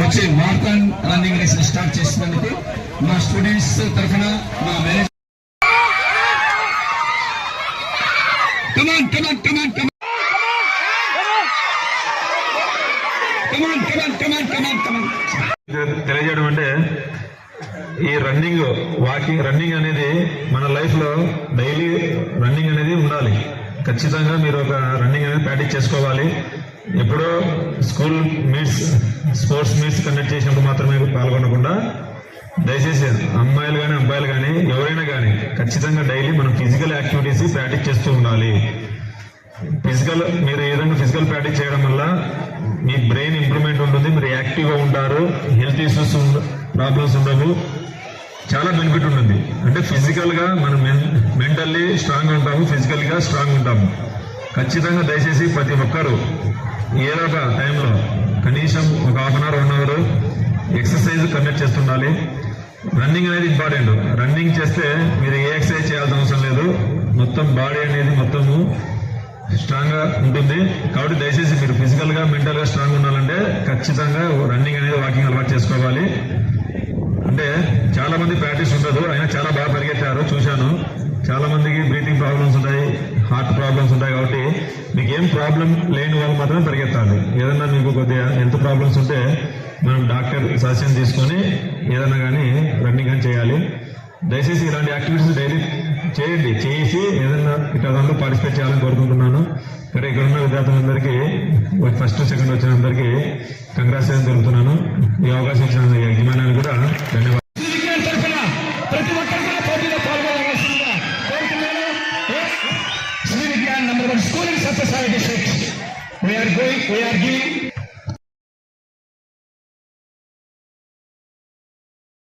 వచ్చి marathon running race start చేసినందుకు మా స్టూడెంట్స్ తరఫున మా manage come on come on come on come on come on come on come on come on come on తెలియజేయడం అంటే ఈ రన్నింగ్ వాకింగ్ రన్నింగ్ అనేది మన లైఫ్లో డైలీ రన్నింగ్ అనేది ఉండాలి. ఖచ్చితంగా మీరు ఒక రన్నింగ్ అనేది ప్రాక్టీస్ చేసుకోవాలి. ఎప్పుడో school meets sports meets conduct చేసినప్పుడు మాత్రమే పాల్గొనకుండా దయచేసి అమ్మాయిలు కానీ అబ్బాయిలు కానీ ఎవరైనా కానీ ఖచ్చితంగా డైలీ మనం ఫిజికల్ యాక్టివిటీస్ ప్రాక్టీస్ చేస్తూ ఉండాలి. ఫిజికల్ మీరు ఏ విధంగా ఫిజికల్ ప్రాక్టీస్ చేయడం వల్ల మీ బ్రెయిన్ ఇంప్రూవ్మెంట్ ఉంటుంది మీరు యాక్టివ్గా ఉంటారు హెల్త్ ఇష్యూస్ ప్రాబ్లమ్స్ ఉండవు చాలా బెనిఫిట్ ఉంటుంది. అంటే ఫిజికల్గా మనం మెంటల్లీ స్ట్రాంగ్ ఉంటాము ఫిజికల్గా స్ట్రాంగ్ ఉంటాము. ఖచ్చితంగా దయచేసి ప్రతి ఒక్కరు ఏదో ఒక టైంలో కనీసం ఒక half an hour one hour exercise conduct చేస్తుండాలి. Running అనేది ఇంపార్టెంట్. రన్నింగ్ చేస్తే మీరు ఏ ఎక్సర్సైజ్ చేయాల్సిన అవసరం లేదు. మొత్తం బాడీ అనేది మొత్తము స్ట్రాంగ్గా ఉంటుంది. కాబట్టి దయచేసి మీరు ఫిజికల్గా మెంటల్గా స్ట్రాంగ్ ఉండాలంటే ఖచ్చితంగా రన్నింగ్ అనేది వాకింగ్ అలవాటు చేసుకోవాలి. అంటే చాలామంది ప్రాక్టీస్ ఉండదు. అయినా చాలా బాగా పరిగెత్తారు. చూశాను. చాలా మందికి బ్రీతింగ్ ప్రాబ్లమ్స్ ఉంటాయి. ప్రాబ్లం లేని వాళ్ళు మాత్రం పరిగెత్తాలి. ఏదన్నా మీకు కొద్దిగా ఎంత ప్రాబ్లమ్స్ ఉంటే మనం డాక్టర్ సజెషన్ తీసుకొని ఏదైనా కానీ రన్నింగ్ కానీ చేయాలి. దయచేసి ఇలాంటి యాక్టివిటీస్ డైలీ చేయండి. చేసి ఏదైనా ఇట్లా దాంట్లో పార్టిసిపేట్ చేయాలని కోరుకుంటున్నాను. ఇక్కడ ఇక్కడ ఉన్న విద్యార్థులందరికీ ఫస్ట్ సెకండ్ వచ్చిన అందరికీ కంగ్రాచులేషన్ తెలుపుతున్నాను. ఈ అవకాశం ఇచ్చిన యజమానాన్ని కూడా ధన్యవాదాలు. number one school in Sapasai district. We are going, we are giving